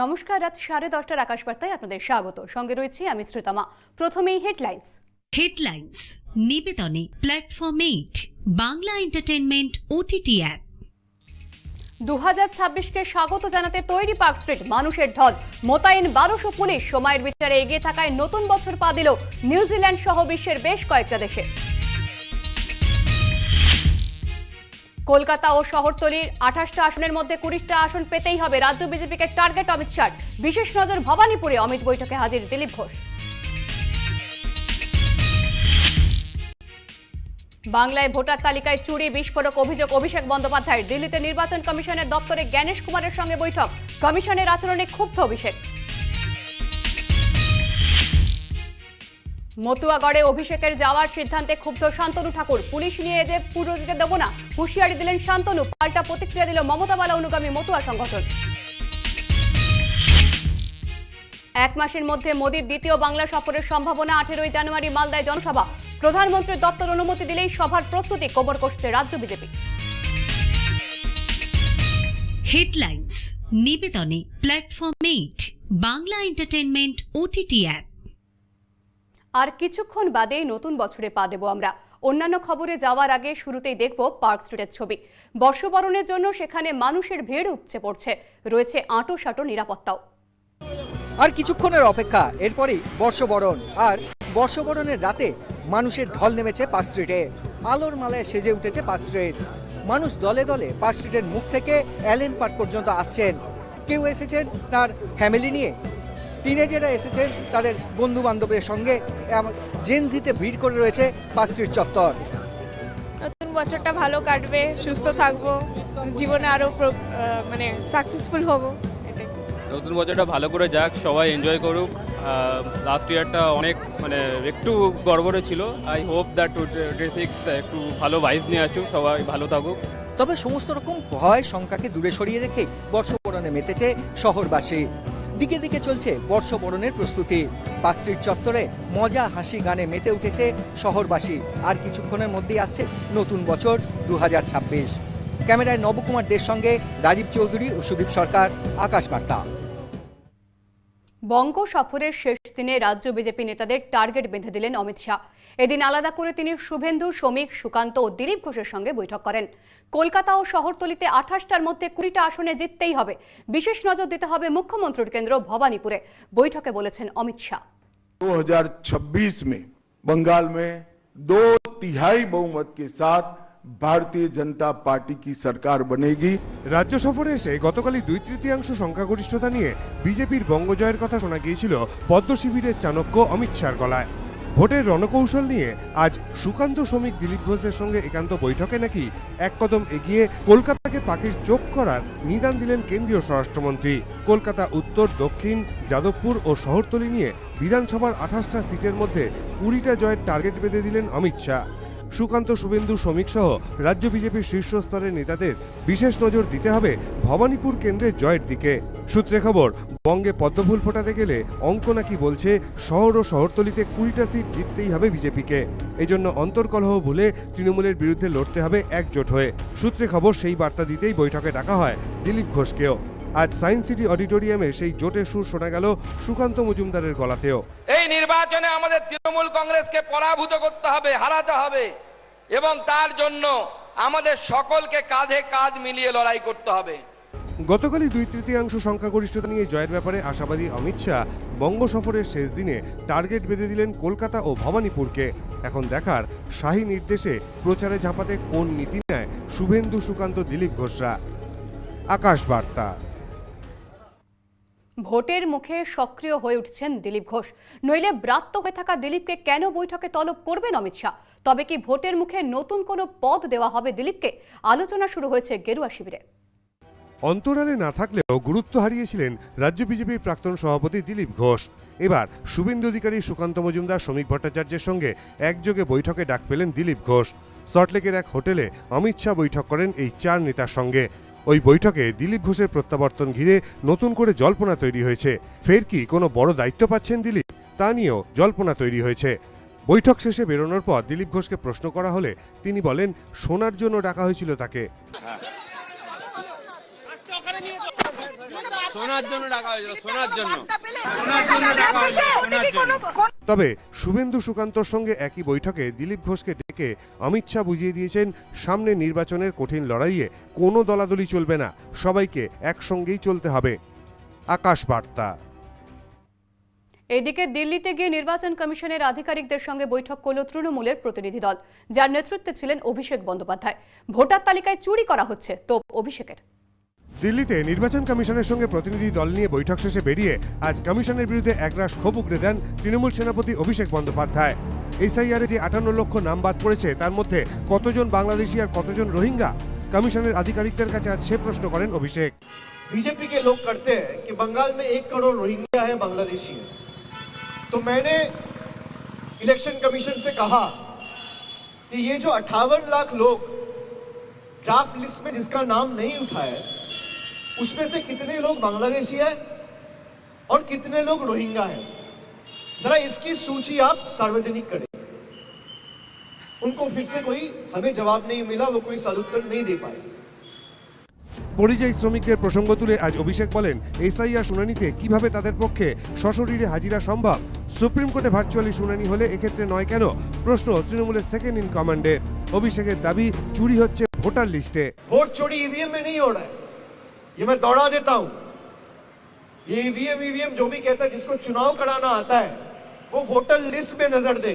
নমস্কার রাত সাড়ে দশটার আকাশ আকাশবার্তায় আপনাদের স্বাগত। সঙ্গে রয়েছি আমি শ্রীতমা। প্রথমেই headlines. Headlines নিবেদনে platform eight Bangla entertainment OTT app. দু হাজার ছাব্বিশকে স্বাগত জানাতে তৈরি পার্ক স্ট্রিট মানুষের ঢল। মোতায়েন বারোশো পুলিশ। সময়ের বিচারে এগিয়ে থাকায় নতুন বছর পা দিল নিউজিল্যান্ড সহ বিশ্বের বেশ কয়েকটা দেশে। কলকাতা ও শহরতলির আঠাশটা আসনের মধ্যে কুড়িটা আসন পেতেই হবে রাজ্য বিজেপিকে টার্গেট অমিত শাহ। বিশেষ নজর ভবানীপুরে, অমিত বৈঠকে হাজির দিলীপ ঘোষ। বাংলায় ভোটার তালিকায় চুরি, বিস্ফোরক অভিযোগ অভিষেক বন্দ্যোপাধ্যায়ের। দিল্লিতে নির্বাচন কমিশনের দপ্তরে জ্ঞানেশ কুমারের সঙ্গে বৈঠক। কমিশনের আচরণে ক্ষুব্ধ অভিষেক। মতুয়াগড়ে অভিষেকের যাওয়ার সিদ্ধান্তে ক্ষুব্ধ শান্তনু ঠাকুর। পুলিশ নিয়ে যে পুরো দিতে দেবো না, হুঁশিয়ারি দিলেন শান্তনু। পাল্টা প্রতিক্রিয়া দিল মমতা বালা অনুগামী মতুয়া সংগঠন। এক মাসের মধ্যে মোদীর দ্বিতীয় বাংলা সফরের সম্ভাবনা আঠেরোই জানুয়ারি মালদায় জনসভা। প্রধানমন্ত্রীর দপ্তর অনুমতি দিলেই সভার প্রস্তুতি কবর কষছে রাজ্য BJP. Headlines নিবেদনে platform eight Bangla entertainment OTT app আর কিছুক্ষণ বাদেই নতুন বছরে পা দেব আমরা। অন্যান্য খবরে যাওয়ার আগে শুরুতেই দেখব পার্ক স্ট্রিটের ছবি। বর্ষবরণের জন্য সেখানে মানুষের ভিড় উপচে পড়ছে। রয়েছে আঁটো সাঁটো নিরাপত্তাও। আর কিছুক্ষণের অপেক্ষা, এরপরেই বর্ষবরণ। আর বর্ষবরণের রাতে মানুষের ঢল নেমেছে পার্ক স্ট্রিটে। আলোর মালায় সেজে উঠেছে পার্ক স্ট্রিট। মানুষ দলে দলে পার্ক স্ট্রিটের মুখ থেকে অ্যালেন পার্ক পর্যন্ত আসছেন। কেউ এসেছেন তার ফ্যামিলি নিয়ে। টিনেজেরা এসেছেন তাদের বন্ধু বান্ধবের সঙ্গে জেনজিতে ভিড় করে রয়েছে পার্ক চত্বর। নতুন বছরটা ভালো কাটবে সুস্থ থাকব জীবনে আরও মানে সাকসেসফুল হব নতুন বছরটা ভালো করে যাক সবাই এনজয় করুক। লাস্ট ইয়ারটা অনেক মানে একটু গড়বড়ে ছিল। আই হোপ দ্যাট সিক্স একটু ভালো ভাইব নিয়ে আসুক সবাই ভালো থাকুক। তবে সমস্ত রকম ভয় শঙ্কাকে দূরে সরিয়ে রেখে বর্ষবরণে মেতেছে শহরবাসী। দিকে দিকে চলছে বর্ষবরণের প্রস্তুতি। পাকস্ট্রিট চত্বরে মজা হাসি গানে মেতে উঠেছে শহরবাসী। আর কিছুক্ষণের মধ্যেই আসছে নতুন বছর দু হাজার ছাব্বিশ। ক্যামেরায় নবকুমার দের সঙ্গে রাজীব চৌধুরী ও সুদীপ সরকার, আকাশ বার্তা। বঙ্গ সফরের শেষ দিনে রাজ্য বিজেপি নেতাদের টার্গেট বেঁধে দিলেন অমিত শাহ। এদিন আলাদা করে তিনি শুভেন্দু শ্রমিক সুকান্ত ও দিলীপ ঘোষের সঙ্গে বৈঠক করেন কলকাতা ও শহরতলিতে আঠাশটার মধ্যে কুড়িটা আসনে জিততেই হবে বিশেষ নজর দিতে হবে মুখ্যমন্ত্রীর কেন্দ্র ভবানীপুরে বৈঠকে বলেছেন অমিত শাহ 2026 में बंगाल में दो तिहाई बहुमत के साथ भारतीय जनता पार्टी की सरकार बनेगी রাজ্য সফরে এসে গতকালই দুই তৃতীয়াংশ সংখ্যাগরিষ্ঠতা নিয়ে বিজেপির বঙ্গজয়ের কথা শোনা গিয়েছিল পদ্ম শিবিরের চাণক্য অমিত শাহর গলায় ভোটের রণকৌশল নিয়ে আজ সুকান্ত শ্রমিক দিলীপ ঘোষের সঙ্গে একান্ত বৈঠকে নাকি এক কদম এগিয়ে কলকাতাকে পাখির চোখ করার নিদান দিলেন কেন্দ্রীয় স্বরাষ্ট্রমন্ত্রী। কলকাতা, উত্তর, দক্ষিণ, যাদবপুর ও শহরতলি নিয়ে বিধানসভার আঠাশটা সিটের মধ্যে কুড়িটা জয়ের টার্গেট বেঁধে দিলেন অমিত শাহ। সুকান্ত, শুভেন্দু শ্রমিক সহ রাজ্য বিজেপির শীর্ষস্তরের নেতাদের বিশেষ নজর দিতে হবে ভবানীপুর কেন্দ্রের জয়ের দিকে। সূত্রে খবর, বঙ্গে পদ্মফুল ফোটাতে গেলে অঙ্ক নাকি বলছে শহর ও শহরতলিতে কুড়িটা সিট জিততেই হবে বিজেপিকে। এজন্য অন্তর্কলহ ভুলে তৃণমূলের বিরুদ্ধে লড়তে হবে একজোট হয়ে। সূত্রে খবর, সেই বার্তা দিতেই বৈঠকে ডাকা হয় দিলীপ ঘোষকেও। আজ সায়েন্স সিটি অডিটোরিয়ামে সেই জোটের সুর শোনা গেল সুকান্ত মজুমদারের গলাতেও। এই নির্বাচনে আমাদের তৃণমূল কংগ্রেসকে পরাভূত করতে হবে হারাতে হবে এবং তার জন্য আমাদের সকলকে কাঁধে কাঁধ মিলিয়ে লড়াই করতে হবে। গতকালই দুই তৃতীয়াংশ সংখ্যাগরিষ্ঠতা নিয়ে জয়ের ব্যাপারে আশাবাদী অমিত শাহ বঙ্গ সফরের শেষ দিনে টার্গেট বেঁধে দিলেন কলকাতা ও ভবানীপুরকে। এখন দেখার শাহী নির্দেশে প্রচারে ঝাঁপাতে কোন নীতি নেয় শুভেন্দু সুকান্ত দিলীপ ঘোষরা। আকাশ বার্তা। ভোটের মুখে সক্রিয় হয়ে উঠছেন দিলীপ ঘোষ। নইলে ব্রাত্য হয়ে থাকা দিলীপকে কেন বৈঠকে তলব করবেন অমিত শাহ? তবে কি ভোটের মুখে নতুন কোনো পদ দেওয়া হবে দিলীপকে? আলোচনা শুরু হয়েছে গেরুয়া শিবিরে। অন্তরালে না থাকলেও গুরুত্ব হারিয়েছিলেন রাজ্য বিজেপির প্রাক্তন সভাপতি দিলীপ ঘোষ। এবার শুভেন্দু অধিকারী সুকান্ত মজুমদার শ্রমিক ভট্টাচার্যের সঙ্গে একযোগে বৈঠকে ডাক পেলেন দিলীপ ঘোষ। সল্টলেকের এক হোটেলে অমিত শাহ বৈঠক করেন এই চার নেতার সঙ্গে। ওই বৈঠকে দিলীপ ঘোষের প্রত্যাবর্তন ঘিরে নতুন করে জল্পনা তৈরি হয়েছে। ফের কি কোনো বড় দায়িত্ব পাচ্ছেন দিলীপ? তা নিয়েও জল্পনা তৈরি হয়েছে। বৈঠক শেষে বেরোনোর পর দিলীপ ঘোষকে প্রশ্ন করা হলে তিনি বলেন শোনার জন্য ডাকা হয়েছিল তাকে। শোনার জন্য ডাকা হয়েছিল শোনার জন্য। শোনার জন্য ডাকা হয়েছিল শোনার জন্য। তবে শুভেন্দু সুকান্তর সঙ্গে একই বৈঠকে দিলীপ ঘোষকে ডেকে অমিত শাহ বুঝিয়ে দিয়েছেন সামনে নির্বাচনের কঠিন লড়াইয়ে কোনো দলাদলি চলবে না সবাইকে একসঙ্গেই চলতে হবে। আকাশ বার্তা। এদিকে দিল্লিতে গিয়ে নির্বাচন কমিশনের আধিকারিকদের সঙ্গে বৈঠক করল তৃণমূলের প্রতিনিধি দল যার নেতৃত্বে ছিলেন অভিষেক বন্দ্যোপাধ্যায়। ভোটার তালিকায় চুরি করা হচ্ছে তো অভিষেকের। দিল্লিতে নির্বাচন কমিশনের সঙ্গে প্রতিনিধি দল নিয়ে বৈঠক শেষে বেরিয়ে আজ কমিশনের বিরুদ্ধে একরাশ ক্ষোভ উগড়ে দেন তৃণমূল সেনাপতি অভিষেক বন্দ্যোপাধ্যায় এসআইআরে যে আটান্ন লক্ষ নাম বাদ পড়েছে তার মধ্যে কতজন বাংলাদেশি আর কতজন রোহিঙ্গা কমিশনের আধিকারিকদের কাছে আজ সে প্রশ্ন করেন অভিষেক बीजेपी के लोग करते हैं कि बंगाल में एक करोड़ रोहिंग्या है बांग्लादेशी है तो मैंने इलेक्शन कमीशन से कहा कि ये जो अट्ठावन लाख लोग ड्राफ्ट लिस्ट में जिसका नाम नहीं उठा है उसमें से कितने लोग बांग्लादेशी है और कितने लोग रोहिंग्या हैं जरा इसकी सूची आप सार्वजनिक करें उनको फिर से कोई हमें जवाब नहीं मिला वो कोई सदुत्तर नहीं दे पाए পরিযায়ী শ্রমিকদের প্রসঙ্গ তুলে আজ অভিষেক বলেন এসআইআর শুনানিতে কিভাবে তাদের পক্ষে সশরীরে হাজিরা সম্ভব সুপ্রিম কোর্টে ভার্চুয়ালি শুনানি হলে এক্ষেত্রে নয় কেন প্রশ্ন তৃণমূলের সেকেন্ড ইন কমান্ডের অভিষেকের দাবি চুরি হচ্ছে ভোটার লিস্টে वोट चोरी ईवीएम में नहीं हो रहा है ये मैं दौड़ा देता हूं ये ईवीएम ईवीएम जो भी कहता है जिसको चुनाव कराना आता है वो वोटर लिस्ट में नजर दे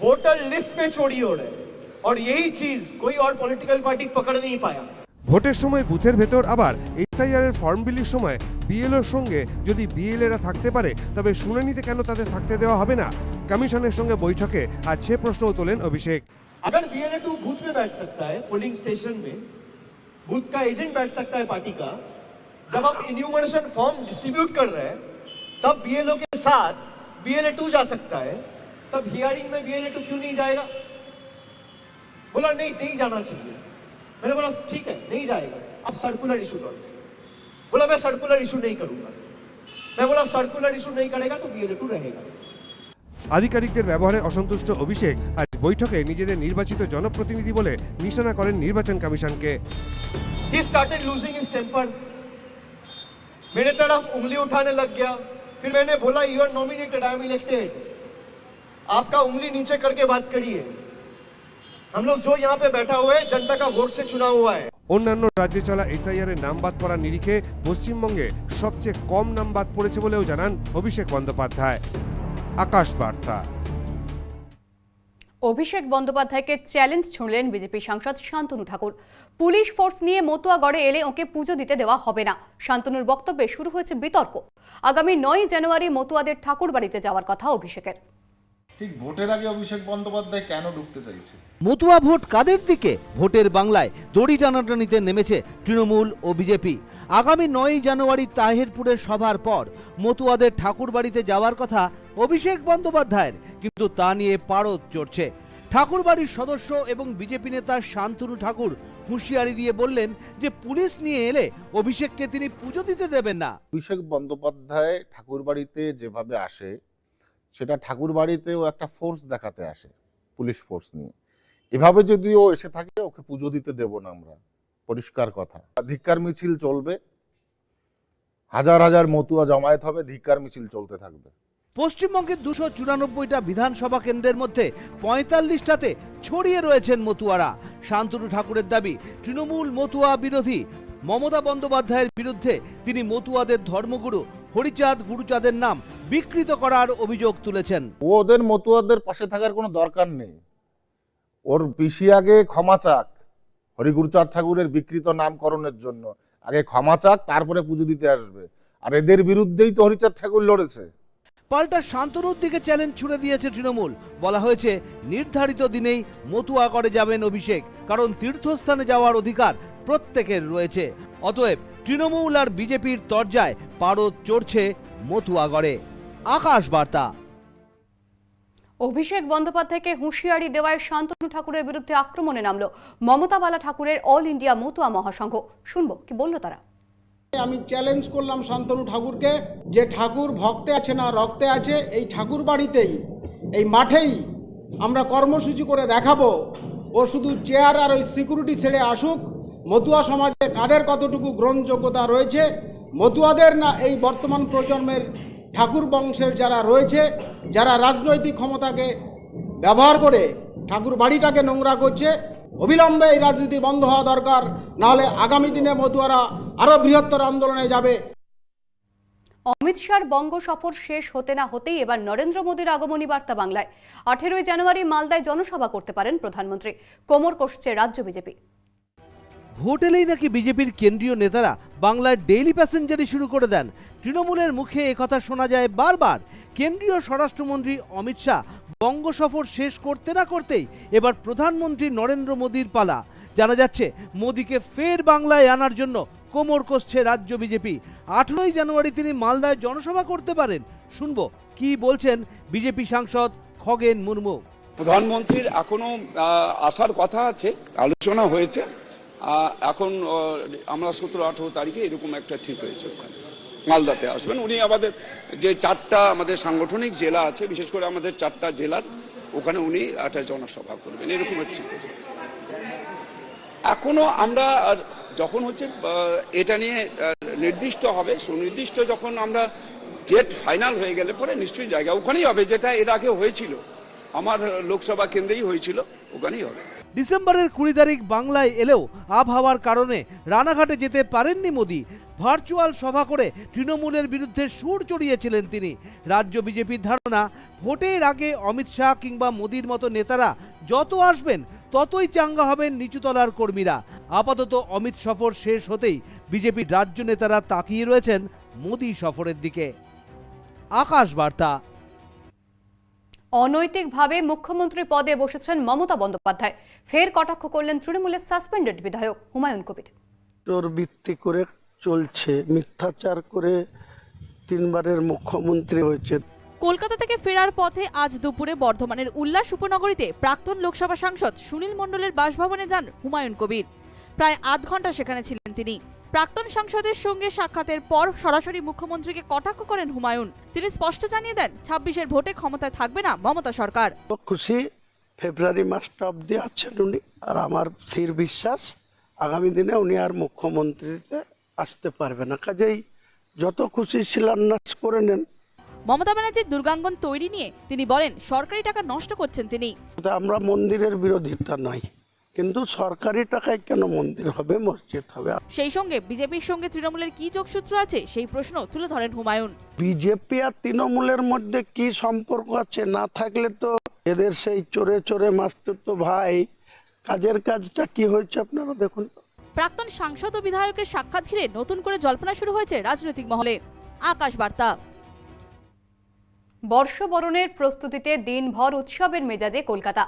वोटर लिस्ट में चोरी हो रहा है और यही चीज कोई और पॉलिटिकल पार्टी पकड़ नहीं पाया ভোটের সময় বুথের ভেতর আবার এসআইআর এর ফর্ম বিলির সময় বিএলওর সঙ্গে যদি বিএলএরা থাকতে পারে তবে শুনানিতে কেন তাদের থাকতে দেওয়া হবে না কমিশনের সঙ্গে বৈঠকে আজ সে প্রশ্নও তোলেন অভিষেক अगर बीएलए टू बूथ में बैठ सकता है पोलिंग स्टेशन में बूथ का एजेंट बैठ सकता है पार्टी का जब आप इन्यूमरेशन फॉर्म डिस्ट्रीब्यूट कर रहे हैं तब बीएलओ के साथ बीएलए टू जा सकता है तब हियरिंग में बीएलए टू क्यों नहीं जाएगा बोला नहीं नहीं जाना चाहिए मैंने बोला ठीक है नहीं जाएगा अब सर्कुलर इशू करो बोला मैं सर्कुलर इशू नहीं करूंगा मैं बोला सर्कुलर इशू नहीं करेगा तो बीएलए टू रहेगा আধিকারিকদের ব্যবহারে অসন্তুষ্ট অভিষেক আজ বৈঠকে নিজেদের নির্বাচিত জনপ্রতিনিধি বলে নিশানা করেন নির্বাচন কমিশনকে he started losing his temper मेरे तरफ उंगली उठाने लग गया फिर मैंने बोला you are nominated I am elected आपका उंगली नीचे करके बात करिए हम लोग जो यहाँ पे बैठा हुआ है जनता का वोट से चुना हुआ है অন্যান্য রাজ্যে চলা এসআইআর এর নাম বাদ পড়ার নিরিখে পশ্চিমবঙ্গে সবচেয়ে কম নাম বাদ পড়েছে বলেও জানান অভিষেক বন্দ্যোপাধ্যায় আকাশ বার্তা অভিষেক বন্দ্যোপাধ্যায়কে চ্যালেঞ্জ ছুঁড়লেন বিজেপি সাংসদ শান্তনু ঠাকুর। পুলিশ ফোর্স নিয়ে মতুয়াগড়ে এলে ওকে পুজো দিতে দেওয়া হবে না। শান্তনুর বক্তব্যে শুরু হয়েছে বিতর্ক। আগামী নয় জানুয়ারি মতুয়াদের ঠাকুর বাড়িতে যাওয়ার কথা অভিষেকের। ঠিক ভোটের আগে অভিষেক বন্দ্যোপাধ্যায় কেন ঢুকতে চাইছে? মতুয়া ভোট কাদের দিকে? ভোটের বাংলায় দড়ি টানাটানিতে নেমেছে তৃণমূল ও বিজেপি। আগামী নয় জানুয়ারি তাহেরপুরের সভার পর মতুয়াদের ঠাকুর বাড়িতে যাওয়ার কথা অভিষেক বন্দ্যোপাধ্যায়ের কিন্তু তা নিয়ে পারদ চড়ছে। ঠাকুর বাড়ির সদস্য এবং বিজেপি নেতা শান্তনু ঠাকুর হুঁশিয়ারি দিয়ে বললেন যে পুলিশ নিয়ে এলে অভিষেককে তিনি পুজো দিতে দেবেন না। অভিষেক বন্দ্যোপাধ্যায় ঠাকুর বাড়িতে যেভাবে আসে সেটা ঠাকুর বাড়িতেও একটা ফোর্স দেখাতে আসে পুলিশ ফোর্স নিয়ে। এভাবে যদি ও এসে থাকে, ওকে পুজো দিতে দেব না আমরা। পরিষ্কার কথা। ধিক্কার মিছিল চলবে। হাজার হাজার মতুয়া জমায়েত হবে, ধিক্কার মিছিল চলতে থাকবে। পশ্চিমবঙ্গের দুশো চুরানব্বইটা বিধানসভা কেন্দ্রের মধ্যে পঁয়তাল্লিশটাতে ছড়িয়ে রয়েছেন মতুয়ারা। শান্তনু ঠাকুরের দাবি, তৃণমূল মতুয়া বিরোধী মমতা বন্দ্যোপাধ্যায়ের বিরুদ্ধে তিনি মতুয়াদের ধর্মগুরু হরিচাঁদ গুরুচাঁদের নাম বিকৃত করার অভিযোগ তুলেছেন। ও ওদের মতুয়াদের পাশে থাকার কোনো দরকার নেই। ওর পিসি আগে ক্ষমা চাক হরিগুরুচাঁদ ঠাকুরের বিকৃত নামকরণের জন্য। আগে ক্ষমা চাক তারপরে পুজো দিতে আসবে। আর এদের বিরুদ্ধেই তো হরিচাঁদ ঠাকুর লড়েছে। পাল্টা শান্তনুর দিকে চ্যালেঞ্জ ছুড়ে দিয়েছে তৃণমূল। বলা হয়েছে নির্ধারিত দিনেই মতুয়া করে যাবেন অভিষেক কারণ তীর্থস্থানে যাওয়ার অধিকার প্রত্যেকের রয়েছে। অতএব তৃণমূল আর বিজেপির তরজায় পারদ চড়ছে মতুয়াগড়ে। আকাশ বার্তা অভিষেক বন্দ্যোপাধ্যায়কে হুঁশিয়ারি দেওয়ায় শান্তনু ঠাকুরের বিরুদ্ধে আক্রমণে নামল মমতা বালা ঠাকুরের অল ইন্ডিয়া মতুয়া মহাসংঘ। শুনব কি বলল তারা? আমি চ্যালেঞ্জ করলাম শান্তনু ঠাকুরকে যে ঠাকুর ভক্তে আছে না রক্তে আছে এই ঠাকুর বাড়িতেই এই মাঠেই আমরা কর্মসূচি করে দেখাবো। ও শুধু চেয়ার আর ওই সিকিউরিটি ছেড়ে আসুক মতুয়া সমাজে কাদের কতটুকু গ্রহণযোগ্যতা রয়েছে? মতুয়াদের না এই বর্তমান প্রজন্মের ঠাকুর বংশের যারা রয়েছে, যারা রাজনৈতিক ক্ষমতাকে ব্যবহার করে ঠাকুর বাড়িটাকে নোংরা করছে, অবিলম্বে এই রাজনীতি বন্ধ হওয়া দরকার, নাহলে আগামী দিনে মতুয়ারা আরও বৃহত্তর আন্দোলনে যাবে। অমিত শাহর বঙ্গ সফর শেষ হতে না হতেই এবার নরেন্দ্র মোদীর আগমনী বার্তা বাংলায়। আঠেরোই জানুয়ারি মালদায় জনসভা করতে পারেন প্রধানমন্ত্রী। কোমর কষছে রাজ্য বিজেপি। ভোট এলেই নাকি বিজেপির কেন্দ্রীয় নেতারা বাংলার ডেইলি প্যাসেঞ্জারি শুরু করে দেন। তৃণমূলের মুখে একথা শোনা যায় বারবার। কেন্দ্রীয় স্বরাষ্ট্রমন্ত্রী অমিত শাহ বঙ্গ সফর শেষ করতে না করতেই এবার প্রধানমন্ত্রী নরেন্দ্র মোদীর পালা। জানা যাচ্ছে, মোদীকে ফের বাংলায় আনার জন্য কোমর কষছে রাজ্য বিজেপি। আঠেরোই জানুয়ারি তিনি মালদায় জনসভা করতে পারেন। শুনব, কি বলছেন বিজেপি সাংসদ খগেন মুর্মু? প্রধানমন্ত্রীর এখনও আসার কথা আছে, আলোচনা হয়েছে। এখন আমরা সতেরো, আঠেরো তারিখে এরকম একটা ঠিক হয়েছে ওখানে। মালদাতে আসবেন। উনি আমাদের যে চারটা আমাদের সাংগঠনিক জেলা আছে, বিশেষ করে আমাদের চারটা জেলার, ওখানে উনি একটা জনসভা করবেন। এরকম ঠিক হয়েছে। এখনও আমরা যখন হচ্ছে এটা নিয়ে নির্দিষ্ট হবে, সুনির্দিষ্ট যখন আমরা ডেট ফাইনাল হয়ে গেলে পরে নিশ্চয়ই জায়গা ওখানেই হবে, যেটা এর আগে হয়েছিল। আমার লোকসভা কেন্দ্রেই হয়েছিল, ওখানেই হবে। ডিসেম্বরের কুড়ি তারিখ বাংলায় এলেও আবহাওয়ার কারণে রানাঘাটে যেতে পারেননি মোদী। ভার্চুয়াল সভা করে তৃণমূলের বিরুদ্ধে সুর চড়িয়েছিলেন তিনি। রাজ্য বিজেপির ধারণা, ভোটের আগে অমিত শাহ কিংবা মোদীর মতো নেতারা যত আসবেন, ততই চাঙ্গা হবেন নিচুতলার কর্মীরা। আপাতত অমিত সফর শেষ হতেই বিজেপির রাজ্য নেতারা তাকিয়ে রয়েছেন মোদী সফরের দিকে। আকাশ বার্তা। অনৈতিকভাবে মুখ্যমন্ত্রী পদে বসেছেন মমতা বন্দ্যোপাধ্যায়। ফের কটাক্ষ করলেন তৃণমূলের সাসপেন্ডেড বিধায়ক হুমায়ুন কবির। চোর ভিত্তি করে চলছে মিথ্যাচার করে তিনবারের মুখ্যমন্ত্রী হয়েছে। কলকাতা থেকে ফেরার পথে আজ দুপুরে বর্ধমানের উল্লাস উপনগরীতে প্রাক্তন লোকসভা সাংসদ সুনীল মণ্ডলের বাসভবনে যান হুমায়ুন কবির। প্রায় আধ ঘণ্টা সেখানে ছিলেন তিনি। প্রাক্তন সাংসদের সঙ্গে সাক্ষাতের পর সরাসরি মুখ্যমন্ত্রীকে কটাক্ষ করেন হুমায়ুন। তিনি স্পষ্ট জানিয়ে দেন ছাব্বিশের ভোটে ক্ষমতায় থাকবে না মমতা সরকার। খুশি ফেব্রুয়ারি মাসটা অবধি আছেন উনি আর আমার স্থির বিশ্বাস আগামী দিনে উনি আর মুখ্যমন্ত্রীতে আসতে পারবে না। কাজেই যত খুশি শিলান্যাস করে নেন। মমতা ব্যানার্জির দুর্গাঙ্গন তৈরি নিয়ে তিনি বলেন সরকারি টাকা নষ্ট করছেন তিনি। আমরা মন্দিরের বিরোধিতা নাই কিন্তু সরকারি টাকায় কেন মন্দির হবে মসজিদ হবে? সেই সঙ্গে বিজেপির সঙ্গে তৃণমূলের কি যোগসূত্র আছে সেই প্রশ্ন তুলে ধরেন হুমায়ুন। বিজেপি আর তৃণমূলের মধ্যে কি সম্পর্ক আছে না থাকলে তো এদের সেই চোরে চোরে মাস্টার তো ভাই। কাজের কাজটা কি হয়েছে আপনারা দেখুন প্রাক্তন সাংসদ ও বিধায়কের সাক্ষাৎ ঘিরে নতুন করে জল্পনা শুরু হয়েছে রাজনৈতিক মহলে। আকাশ বার্তা। বর্ষবরণের প্রস্তুতিতে দিনভর উৎসবের মেজাজে কলকাতা।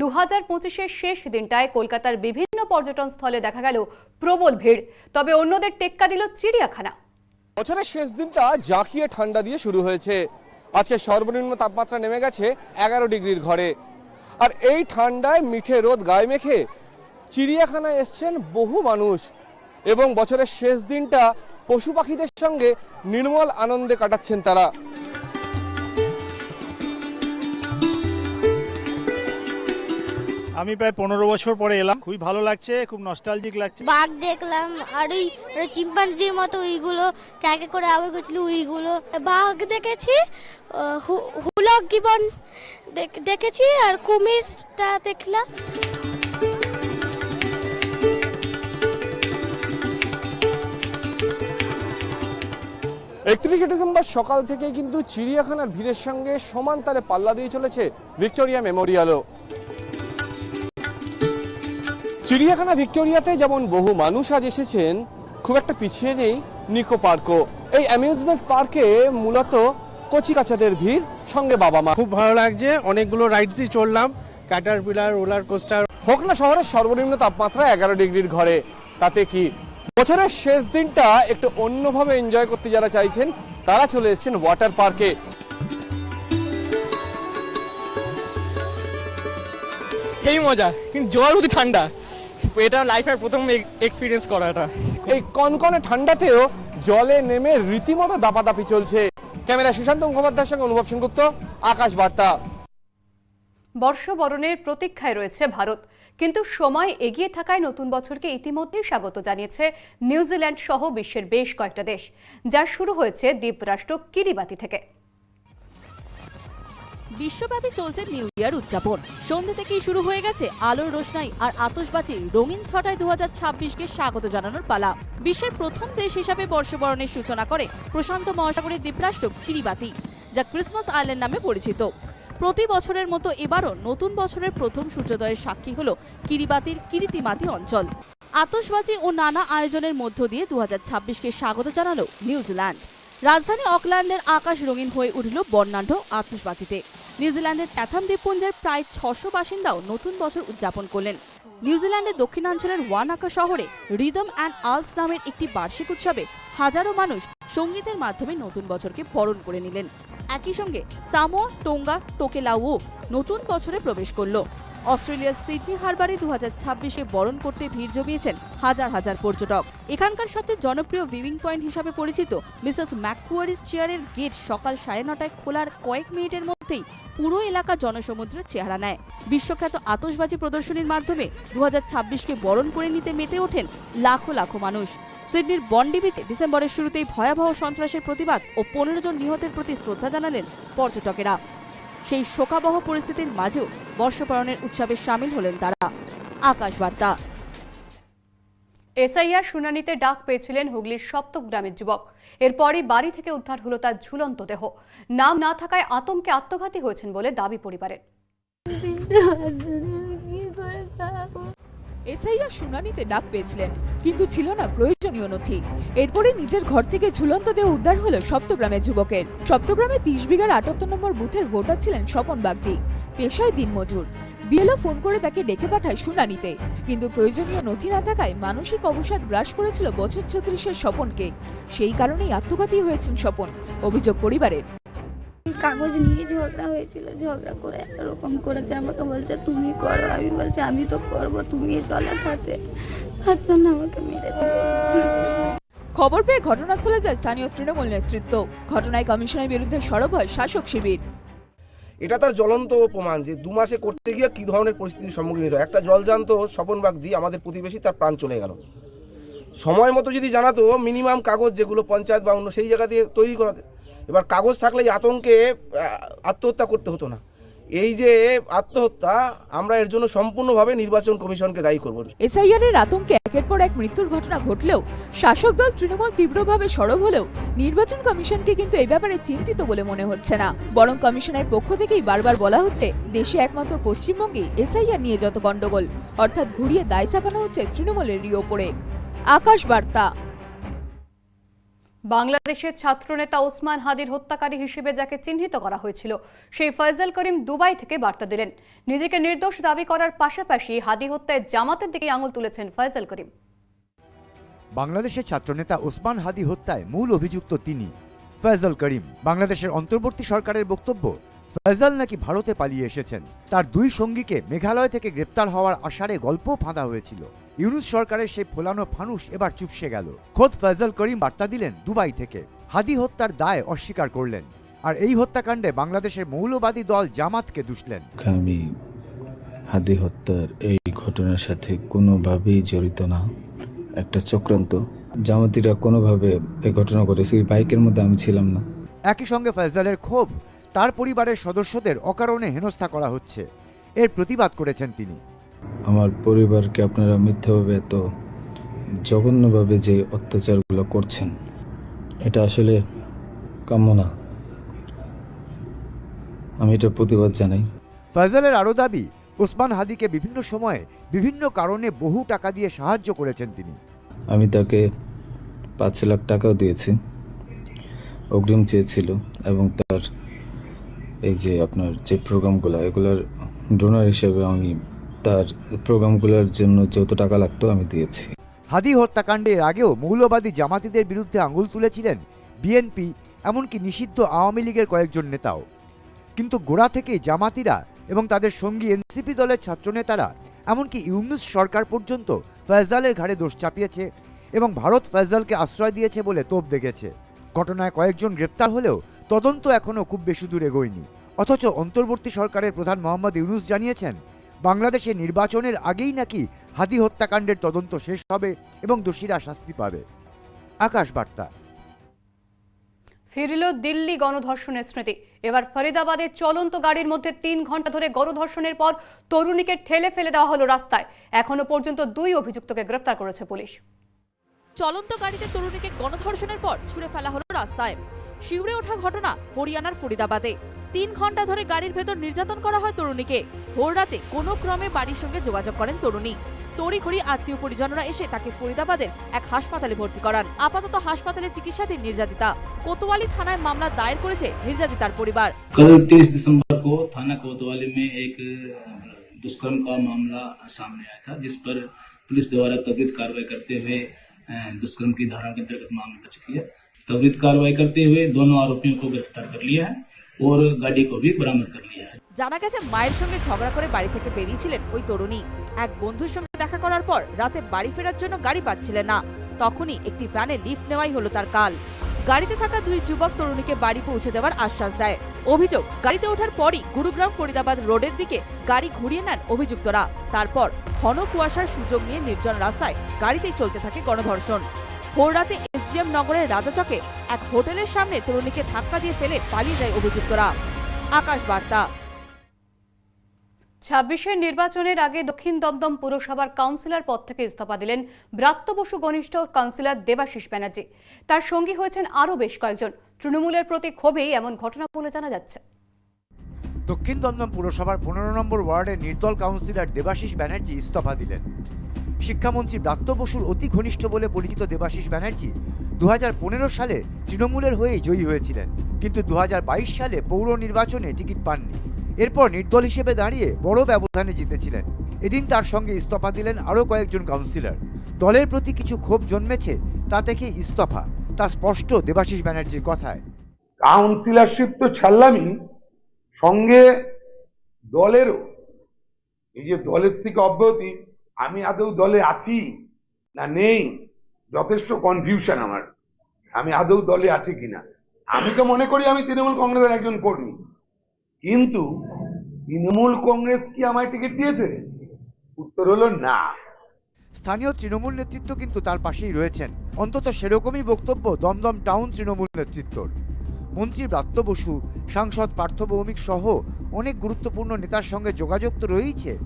দু হাজার পঁচিশের শেষ দিনটায় কলকাতার বিভিন্ন পর্যটন স্থলে দেখা গেল প্রবল ভিড়। তবে অন্যদের টেক্কা দিল চিড়িয়াখানা। বছরের শেষ দিনটা জাঁকিয়ে ঠান্ডা দিয়ে শুরু হয়েছে। আজকে সর্বনিম্ন তাপমাত্রা নেমে গেছে এগারো ডিগ্রির ঘরে। আর এই ঠান্ডায় মিঠে রোদ গায়ে মেখে চিড়িয়াখানায় এসছেন বহু মানুষ। এবং বছরের শেষ দিনটা পশু পাখিদের সঙ্গে নির্মল আনন্দে কাটাচ্ছেন তারা। আমি প্রায় পনেরো বছর পরে এলাম। খুবই ভালো লাগছে খুব নস্টালজিক লাগছে। বাঘ দেখলাম আর ওই চিম্পাঞ্জির মতো ওইগুলো ক্যাকে করে আবার করছিল ওইগুলো। বাঘ দেখেছি হুলক গিবন দেখেছি আর কুমিরটা দেখলাম। একত্রিশে ডিসেম্বর সকাল থেকে কিন্তু চিড়িয়াখানার ভিড়ের সঙ্গে সমান তালে পাল্লা দিয়ে চলেছে ভিক্টোরিয়া মেমোরিয়ালও। চিড়িয়াখানা ভিক্টোরিয়াতে যেমন বহু মানুষ আজ এসেছেন খুব একটা পিছিয়ে নেই নিকো পার্কও। এই অ্যামিউজমেন্ট পার্কে মূলত কচি কাচাদের ভিড় সঙ্গে বাবা মা। খুব ভালো লাগছে অনেকগুলো রাইডসই চললাম ক্যাটার পিলার রোলার কোস্টার। হোক না শহরের সর্বনিম্ন তাপমাত্রা এগারো ডিগ্রির ঘরে। তাতে কি? বছরের শেষ দিনটা একটু অন্যভাবে এনজয় করতে যারা চাইছেন তারা চলে এসেছেন ওয়াটার পার্কে এই মজা কিন্তু জল অতি ঠান্ডা। এটা লাইফের প্রথম এক্সপিরিয়েন্স করা এটা। এই কনকনে ঠান্ডাতেও জলে নেমে রীতিমতো দাপাদাপি চলছে। ক্যামেরা সুশান্ত মুখোপাধ্যায়ের সঙ্গে অনুভব সেনগুপ্ত আকাশ বার্তা। বর্ষবরণের প্রতীক্ষায় রয়েছে ভারত। কিন্তু সময় এগিয়ে থাকায় নতুন বছরকে ইতিমধ্যেই স্বাগত জানিয়েছে নিউজিল্যান্ড সহ বিশ্বের বেশ কয়েকটা দেশ যা শুরু হয়েছে দ্বীপরাষ্ট্র কিরিবাতি থেকে। বিশ্বব্যাপী চলছে নিউ ইয়ার উদযাপন। সন্ধ্যে থেকেই শুরু হয়ে গেছে আলোর রোশনাই আর আতশবাজির রঙিন ছটায় দু হাজার ছাব্বিশকে স্বাগত জানানোর পালা। বিশ্বের প্রথম দেশ হিসাবে বর্ষবরণের সূচনা করে প্রশান্ত মহাসাগরের দ্বীপরাষ্ট্র কিরিবাতি, যা ক্রিসমাস আইল্যান্ড নামে পরিচিত। প্রতি বছরের মতো এবারও নতুন বছরের প্রথম সূর্যোদয়ের সাক্ষী হল কিরিবাতির কিরিতিমাতি অঞ্চল। আতশবাজি ও নানা আয়োজনের মধ্য দিয়ে দু হাজার স্বাগত জানালো নিউজিল্যান্ড। রাজধানী অকল্যান্ডের আকাশ রঙিন হয়ে উঠল বর্ণাঢ্য আতশবাজিতে নিউজিল্যান্ডের চ্যাথাম দ্বীপপুঞ্জের প্রায় ছশো বাসিন্দাও নতুন বছর উদযাপন করলেন। নিউজিল্যান্ডের দক্ষিণাঞ্চলের ওয়ানাকা শহরে রিদম অ্যান্ড আলস নামের একটি বার্ষিক উৎসবে হাজারো মানুষ সঙ্গীতের মাধ্যমে নতুন বছরকে বরণ করে নিলেন। একই সঙ্গে সামোয়া, টোঙ্গা টোকেলাউও নতুন বছরে প্রবেশ করল। অস্ট্রেলিয়ার সিডনি হারবারে দু হাজার ছাব্বিশে বরণ করতে ভিড় জমিয়েছেন হাজার হাজার পর্যটক। এখানকার সবচেয়ে জনপ্রিয় ভিউইং পয়েন্ট হিসাবে পরিচিত মিসেস ম্যাকুয়ারিস চেয়ারের গেট সকাল সাড়ে নটায় খোলার কয়েক মিনিটের মধ্যেই পুরো এলাকা জনসমুদ্রের চেহারা নেয়। বিশ্বখ্যাত আতশবাজি প্রদর্শনীর মাধ্যমে দু হাজার ছাব্বিশকে বরণ করে নিতে মেতে ওঠেন লাখো লাখো মানুষ। সিডনির বন্ডি বিচে ডিসেম্বরের শুরুতেই ভয়াবহ সন্ত্রাসের প্রতিবাদ ও পনেরো জন নিহতের প্রতি শ্রদ্ধা জানালেন পর্যটকেরা। সেই শোকাবহ পরিস্থিতির মাঝেও বর্ষপরণের উৎসবে সামিল হলেন তারা। আকাশবার্তা। এসআইআর শুনানিতে ডাক পেয়েছিলেন হুগলির সপ্তগ্রামের যুবক। এরপরই বাড়ি থেকে উদ্ধার হলো তার ঝুলন্ত দেহ। নাম না থাকায় আতঙ্কে আত্মঘাতী হয়েছেন বলে দাবি পরিবারের। এসআইআর শুনানিতে ডাক পেয়েছিলেন, কিন্তু ছিল না প্রয়োজনীয় নথি। এরপরে নিজের ঘর থেকে ঝুলন্ত দেহ উদ্ধার হলো সপ্তগ্রামের যুবকের। সপ্তগ্রামে তিরিশ বিঘার আটাত্তর নম্বর বুথের ভোটার ছিলেন স্বপন বাগদি, পেশায় দিনমজুর। বিএলও ফোন করে তাকে ডেকে পাঠায় শুনানিতে, কিন্তু প্রয়োজনীয় নথি না থাকায় মানসিক অবসাদ গ্রাস করেছিল বছর ছত্রিশের স্বপনকে। সেই কারণেই আত্মঘাতী হয়েছেন স্বপন, অভিযোগ পরিবারের। কাগজ নিয়ে ঝগড়া হয়েছিল ঝগড়া করে এরকম করেছে আমাকে বলছে তুমি করো। আমি বলছি আমি তো করব তুমি চলার সাথে। তার জন্য আমাকে মেরে দিল। খবর পেয়ে ঘটনাস্থলে যায় স্থানীয় তৃণমূল নেতৃত্ব। ঘটনায় কমিশনের বিরুদ্ধে সরব হয় শাসক শিবির। এটা তার জ্বলন্ত প্রমাণ যে দু মাসে করতে গিয়ে কী ধরনের পরিস্থিতির সম্মুখীন হতে হয়। একটা জলজান্ত স্বপন দিয়ে আমাদের প্রতিবেশী তার প্রাণ চলে গেল। সময় মতো যদি জানাতো মিনিমাম কাগজ যেগুলো পঞ্চায়েত বা অন্য সেই জায়গা দিয়ে তৈরি করাতে এবার কাগজ থাকলে আতঙ্কে আত্মহত্যা করতে হতো না। এই যে আত্মহত্যা, আমরা এর জন্য সম্পূর্ণভাবে নির্বাচন কমিশনকে দায়ী করব। এসআইআর এর আতঙ্কে একের পর এক মৃত্যুর ঘটনা ঘটলেও শাসক দল তৃণমূল তীব্রভাবে সরব হলেও নির্বাচন কমিশনকে কিন্তু এই ব্যাপারে চিন্তিত বলে মনে হচ্ছে না। বরং কমিশনের পক্ষ থেকেই বারবার বলা হচ্ছে, দেশে একমাত্র পশ্চিমবঙ্গে এসআইআর নিয়ে যত গন্ডগোল অর্থাৎ ঘুরিয়ে দায় চাপানো হচ্ছে তৃণমূলেরই ওপরে। আকাশ বার্তা। বাংলাদেশের ছাত্রনেতা ওসমান হাদির হত্যাকারী হিসেবে যাকে চিহ্নিত করা হয়েছিল, সেই ফয়জাল করিম দুবাই থেকে বার্তা দিলেন। নিজেকে নির্দোষ দাবি করার পাশাপাশি হাদি হত্যায় জামাতের দিকে আঙুল তুলেছেন ফয়জাল করিম। বাংলাদেশের ছাত্রনেতা ওসমান হাদি হত্যায় মূল অভিযুক্ত তিনি ফয়জল করিম। বাংলাদেশের অন্তর্বর্তী সরকারের বক্তব্য ফয়জল নাকি ভারতে পালিয়ে এসেছেন, তার দুই সঙ্গীকে মেঘালয় থেকে গ্রেপ্তার হওয়ার আশারে গল্প ফাঁদা হয়েছিল। ইউনুস সরকারের সেই ফোলানো ফানুস এবার চুপসে গেল। খোদ ফয়জল করিম বার্তা দিলেন দুবাই থেকে। হাদি হত্যার দায় অস্বীকার করলেন। আর এই হত্যাকাণ্ডে বাংলাদেশের মৌলবাদী দল জামাতকে দুষলেন। আমি হাদি হত্যার এই ঘটনার সাথে কোনোভাবেই জড়িত না। একটা চক্রান্ত। জামাতিরা কোনোভাবে এই ঘটনা ঘটেছে বাইকের মধ্যে আমি ছিলাম না। একই সঙ্গে ফয়জলের ক্ষোভ তার পরিবারের সদস্যদের অকারণে হেনস্থা করা হচ্ছে। এর প্রতিবাদ করেছেন তিনি। আমার পরিবারকে আপনারা মিথ্যাভাবে এত জঘন্যভাবে যে অত্যাচারগুলো করছেন এটা আসলে কাম্য না। আমি এটা প্রতিবাদ জানাই। ফয়জলের আরও দাবি ওসমান হাদিকে বিভিন্ন সময়ে বিভিন্ন কারণে বহু টাকা দিয়ে সাহায্য করেছেন তিনি। আমি তাকে পাঁচ লাখ টাকাও দিয়েছি অগ্রিম চেয়েছিল এবং তার এই যে আপনার যে প্রোগ্রামগুলো এগুলোর ডোনার হিসেবে আমি তার প্রোগ্রামগুলোর জন্য যত টাকা লাগতো আমি দিয়েছি। হাদি হত্যাকাণ্ডের আগেও মৌলবাদী জামাতিদের বিরুদ্ধে আঙুল তুলেছিলেন বিএনপি, এমনকি নিষিদ্ধ আওয়ামী লীগের কয়েকজন নেতাও। কিন্তু গোড়া থেকেই জামাতিরা এবং তাদের সঙ্গী এনসিপি দলের ছাত্রনেতারা, এমনকি ইউনুস সরকার পর্যন্ত ফয়জালের ঘাড়ে দোষ চাপিয়েছে এবং ভারত ফয়জালকে আশ্রয় দিয়েছে বলে তোপ দেখেছে ঘটনায় কয়েকজন গ্রেপ্তার হলেও তদন্ত এখনও খুব বেশি দূর এগোয়নি। অথচ অন্তর্বর্তী সরকারের প্রধান মোহাম্মদ ইউনুস জানিয়েছেন বাংলাদেশে নির্বাচনের আগেই নাকি হাতি হত্যাকাণ্ডের তদন্ত শেষ হবে এবং দোষীরা শাস্তি পাবে। আকাশ বার্তা ফিরল দিল্লি গণধর্ষণের স্মৃতি। এবার ফরিদাবাদের চলন্ত গাড়ির মধ্যে তিন ঘণ্টা ধরে গণধর্ষণের পর তরুণীকে ঠেলে ফেলে দেওয়া হলো রাস্তায়। এখনও পর্যন্ত দুই অভিযুক্তকে গ্রেপ্তার করেছে পুলিশ। চলন্ত গাড়িতে তরুণীকে গণধর্ষণের পর ছুড়ে ফেলা হলো রাস্তায়। শিউরে ওঠা ঘটনা হরিয়ানার ফরিদাবাদে তিন ঘন্টা ধরে গাড়ির ভেতর নির্যাতন করা হয় তরুণীকে ভোর রাতে কোনো ক্রমে বাড়ির সঙ্গে যোগাযোগ করেন তরুণী তড়িঘড়ি আত্মীয় পরিজনরা এসে তাকে ফরিদাবাদের এক হাসপাতালে ভর্তি করান আপাতত হাসপাতালে চিকিৎসাধীন নির্যাতিতা কোতোয়ালি থানায় মামলা দায়ের করেছে নির্যাতিতার পরিবার कल 23 दिसंबर को थाना कोतवाली में एक दुष्कर्म का मामला सामने आया था जिस पर पुलिस द्वारा त्वरित कार्रवाई करते हुए अ, दुष्कर्म की धारा के अंतर्गत मामला दर्ज किया त्वरित कार्रवाई करते हुए दोनों आरोपियों को गिरफ्तार कर लिया है और गाड़ी को भी बरामद कर लिया है জানা গেছে মায়ের সঙ্গে ঝগড়া করে বাড়ি থেকে বেরিয়েছিলেন ওই তরুণী এক বন্ধুর সঙ্গে দেখা করার পর রাতে বাড়ি ফেরার জন্য গাড়ি পাচ্ছিলেন না তখনই একটি ভ্যানে লিফট নেওয়াই হলো তার কাল গাড়িতে থাকা দুই যুবক তরুণীকে বাড়ি পৌঁছে দেওয়ার আশ্বাস দেয় অভিযোগ গাড়িতে ওঠার পরই গুরুগ্রাম ফরিদাবাদ রোডের দিকে গাড়ি ঘুরিয়ে নেন অভিযুক্তরা তারপর ঘন কুয়াশার সুযোগ নিয়ে নির্জন রাস্তায় গাড়িতেই চলতে থাকে গণধর্ষণ ভোর রাতে এসজিএম নগরের রাজাচকে এক হোটেলের সামনে তরুণীকে ধাক্কা দিয়ে ফেলে পালিয়ে যায় অভিযুক্তরা। আকাশ বার্তা। ছাব্বিশের নির্বাচনের আগে দক্ষিণ দমদম পুরসভার কাউন্সিলর পদ থেকে ইস্তফা দিলেন ব্রাত্য বসু ঘনিষ্ঠ কাউন্সিলর দেবাশিস ব্যানার্জি। তার সঙ্গী হয়েছেন আরও বেশ কয়েকজন। তৃণমূলের প্রতি ক্ষোভেই এমন ঘটনা বলে জানা যাচ্ছে। দক্ষিণ দমদম পুরসভার পনেরো নম্বর ওয়ার্ডের নির্দল কাউন্সিলর দেবাশিস ব্যানার্জি ইস্তফা দিলেন। শিক্ষামন্ত্রী ব্রাত্য বসুর অতি ঘনিষ্ঠ বলে পরিচিত দেবাশিস ব্যানার্জি দুহাজার পনেরো সালে তৃণমূলের হয়েই জয়ী হয়েছিলেন, কিন্তু দুহাজার বাইশ সালে পৌর নির্বাচনে টিকিট পাননি। এরপর নির্দল হিসেবে দাঁড়িয়ে বড় ব্যবধানে জিতেছিলেন। এদিন তার সঙ্গে ইস্তফা দিলেন আরও কয়েকজন কাউন্সিলর। দলের প্রতি কিছু ক্ষোভ জন্মেছে, তা থেকে ইস্তফা, তা স্পষ্ট দেবাশিস ব্যানার্জির কথায়। কাউন্সিলরশিপ তো ছাড়লামই, সঙ্গে দলেরও, এই যে দলের থেকে অব্যাহতি আমি আদৌ দলে আছি না নেই? যথেষ্ট কনফিউশন আমার। আমি আদৌ দলে আছি কিনা? আমি তো মনে করি আমি তৃণমূল কংগ্রেসের একজন কর্মী। কিন্তু তৃণমূল কংগ্রেস কি আমায় টিকিট দিয়েছে? উত্তর হলো না। স্থানীয় তৃণমূল নেতৃত্ব কিন্তু তার পাশেই রয়েছেন। অন্তত সেরকমই বক্তব্য দমদম টাউন তৃণমূল নেতৃত্বর। মন্ত্রী ব্রাত্য বসু, সাংসদ পার্থ ভৌমিক সহ অনেক গুরুত্বপূর্ণ নেতার সঙ্গে যোগাযোগ তো রয়েইছে।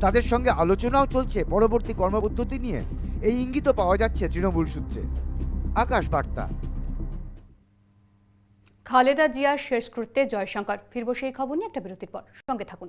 তাদের সঙ্গে আলোচনাও চলছে পরবর্তী কর্মপদ্ধতি নিয়ে। এই ইঙ্গিতও পাওয়া যাচ্ছে তৃণমূল সূত্রে। আকাশ বার্তা। খালেদা জিয়ার শেষকৃত্যে জয়শঙ্কর। ফিরব সেই খবর নিয়ে একটা বিরতির পর। সঙ্গে থাকুন।